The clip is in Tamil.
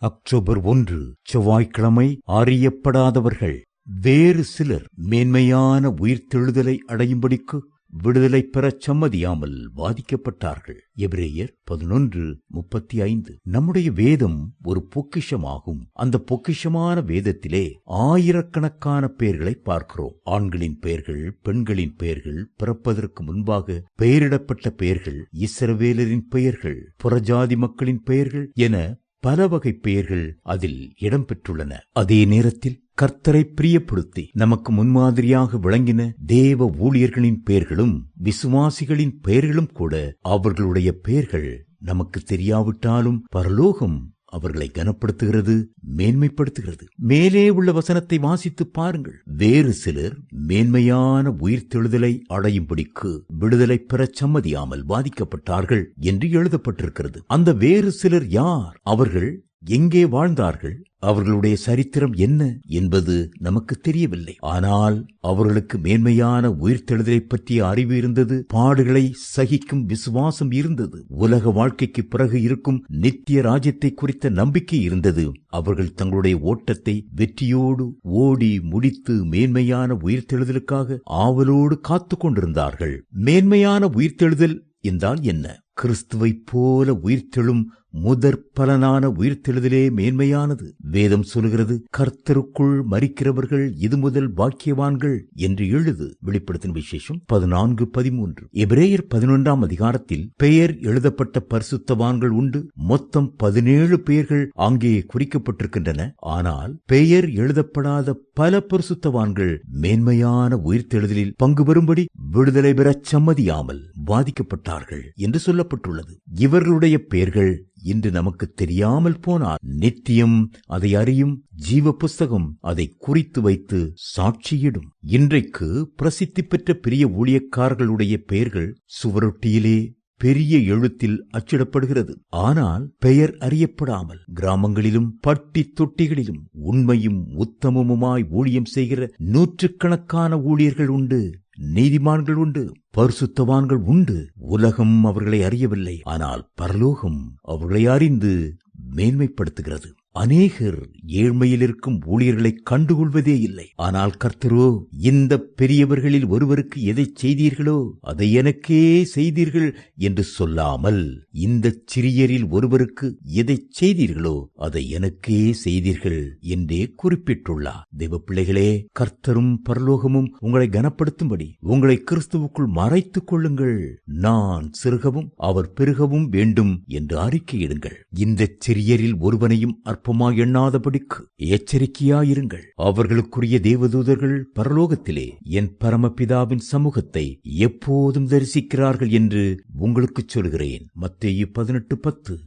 அக்டோபர் ஒன்று செவ்வாய்க்கிழமை அறியப்படாதவர்கள் வேறு சிலர் மேன்மையான உயிர்த்தெழுதலை அடையும்படிக்கு விடுதலை பெறச் சம்மதியாமல் பாதிக்கப்பட்டார்கள் எபிரேயர் பதினொன்று முப்பத்தி ஐந்து நம்முடைய வேதம் ஒரு பொக்கிஷமாகும். அந்த பொக்கிஷமான வேதத்திலே ஆயிரக்கணக்கான பெயர்களை பார்க்கிறோம். ஆண்களின் பெயர்கள் பெண்களின் பெயர்கள் பிறப்பதற்கு முன்பாக பெயரிடப்பட்ட பெயர்கள் இஸ்ரவேலரின் பெயர்கள் புறஜாதி மக்களின் பெயர்கள் என பல வகை பெயர்கள் அதில் இடம்பெற்றுள்ளன. அதே நேரத்தில் கர்த்தரை பிரியப்படுத்தி நமக்கு முன்மாதிரியாக விளங்கின தேவ ஊழியர்களின் பெயர்களும் விசுவாசிகளின் பெயர்களும் கூட அவர்களுடைய பெயர்கள் நமக்கு தெரியாவிட்டாலும் பரலோகம் அவர்களை கனப்படுத்துகிறது மேன்மைப்படுத்துகிறது. மேலே உள்ள வசனத்தை வாசித்து பாருங்கள். வேறு சிலர் மேன்மையான உயிர்த்தெழுதலை அடையும்படிக்கு விடுதலை பெறச் சம்மதியாமல் பாதிக்கப்பட்டார்கள் என்று எழுதப்பட்டிருக்கிறது. அந்த வேறு சிலர் யார்? அவர்கள் எங்கே வாழ்ந்தார்கள் அவர்களுடைய சரித்திரம் என்ன என்பது நமக்கு தெரியவில்லை. ஆனால் அவர்களுக்கு மேன்மையான உயிர்த்தெழுதலை பற்றிய அறிவு இருந்தது பாடுகளை சகிக்கும் விசுவாசம் இருந்தது உலக வாழ்க்கைக்கு பிறகு இருக்கும் நித்திய ராஜ்யத்தை குறித்த நம்பிக்கை இருந்தது. அவர்கள் தங்களுடைய ஓட்டத்தை வெற்றியோடு ஓடி முடித்து மேன்மையான உயிர்த்தெழுதலுக்காக ஆவலோடு காத்து கொண்டிருந்தார்கள். மேன்மையான உயிர்த்தெழுதல் என்றால் என்ன? கிறிஸ்துவைப் போல உயிர்த்தெழும் முதற் பலனான உயிர்த்தெழுதலே மேன்மையானது. வேதம் சொல்கிறது கர்த்தருக்குள் மறிக்கிறவர்கள் இது முதல் பாக்கியவான்கள் என்று எழுது. வெளிப்படுத்தின விசேஷம் பதினான்கு பதிமூன்று. எபிரேயர் பதினொன்றாம் அதிகாரத்தில் பெயர் எழுதப்பட்ட பரிசுத்தவான்கள் உண்டு. மொத்தம் பதினேழு பெயர்கள் அங்கே குறிக்கப்பட்டிருக்கின்றன. ஆனால் பெயர் எழுதப்படாத பல பரிசுத்தவான்கள் மேன்மையான உயிர்த்தெழுதலில் பங்கு பெறும்படி விடுதலை பெறச் சம்மதியாமல் பாதிக்கப்பட்டார்கள் என்று சொல்ல சொல்லப்பட்டுள்ளது இவர்களுடைய பெயர்கள் இன்று நமக்கு தெரியாமல் போனால் நித்தியம் அதை அறியும் ஜீவ புஸ்தகம் அதை குறித்து வைத்து சாட்சியிடும். இன்றைக்கு பிரசித்தி பெற்ற பெரிய ஊழியக்காரர்களுடைய பெயர்கள் சுவரொட்டியிலே பெரிய எழுத்தில் அச்சிடப்படுகிறது. ஆனால் பெயர் அறியப்படாமல் கிராமங்களிலும் பட்டி தொட்டிகளிலும் உண்மையும் உத்தமமுமாய் ஊழியம் செய்கிற நூற்றுக்கணக்கான ஊழியர்கள் உண்டு. நீதிமான்கள் உண்டு பரிசுத்தவான்கள் உண்டு. உலகம் அவர்களை அறியவில்லை ஆனால் பரலோகம் அவர்களை அறிந்து மேன்மைப்படுத்துகிறது. அநேகர் ஏழ்மையில் இருக்கும் ஊழியர்களை கண்டுகொள்வதே இல்லை. ஆனால் கர்த்தரோ இந்த பெரியவர்களில் ஒருவருக்கு எதை செய்தீர்களோ அதை எனக்கே செய்தீர்கள் என்று சொல்லாமல் இந்த சிறியரில் ஒருவருக்கு எதை செய்தீர்களோ அதை எனக்கே செய்தீர்கள் என்றே குறிப்பிட்டுள்ளார். தெய்வ பிள்ளைகளே கர்த்தரும் பரலோகமும் உங்களை கனப்படுத்தும்படி உங்களை கிறிஸ்துவுக்குள் மறைத்துக் கொள்ளுங்கள். நான் சிறுகவும் அவர் பெருகவும் வேண்டும் என்று அறிக்கையிடுங்கள். இந்த சிறியரில் ஒருவனையும் அற்பமாய் எண்ணாதபடிக்கு? எச்சரிக்கையாயிருங்கள். அவர்களுக்குரிய தேவதூதர்கள் பரலோகத்திலே என் பரமபிதாவின் சமூகத்தை எப்போதும் தரிசிக்கிறார்கள் என்று உங்களுக்கு சொல்கிறேன். மத்தேயு பதினெட்டு பத்து.